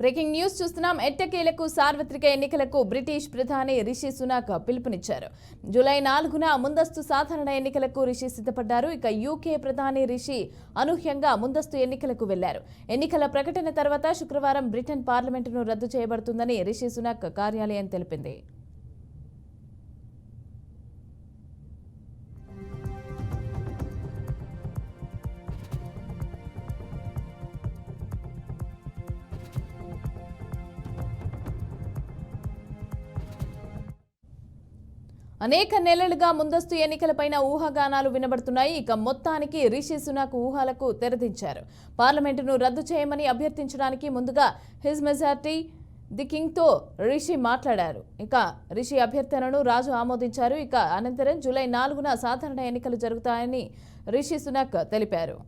Breaking news చూస్తున్నాం. ఎట్టకేలకు సార్వత్రిక ఎన్నికలకు బ్రిటిష్ ప్రధాని రిషి సునాక్ పిలుపునిచ్చారు. జూలై నాలుగున ముందస్తు సాధారణ ఎన్నికలకు రిషి సిద్ధపడ్డారు. ఇక యూకే ప్రధాని రిషి అనూహ్యంగా ముందస్తు ఎన్నికలకు వెళ్ళారు. ఎన్నికల ప్రకటన తర్వాత శుక్రవారం బ్రిటన్ పార్లమెంటును రద్దు చేయబడుతుందని రిషి సునాక్ కార్యాలయం తెలిపింది. అనేక నెలలుగా ముందస్తు ఎన్నికలపైన ఊహాగానాలు వినబడుతున్నాయి. ఇక మొత్తానికి రిషి సునాక్ ఊహాలకు తెరదించారు. పార్లమెంటును రద్దు చేయమని అభ్యర్థించడానికి ముందుగా హిజ్ మెజార్టీ ది కింగ్తో రిషి మాట్లాడారు. ఇక రిషి అభ్యర్థనను రాజు ఆమోదించారు. ఇక అనంతరం జూలై నాలుగున సాధారణ ఎన్నికలు జరుగుతాయని రిషి సునాక్ తెలిపారు.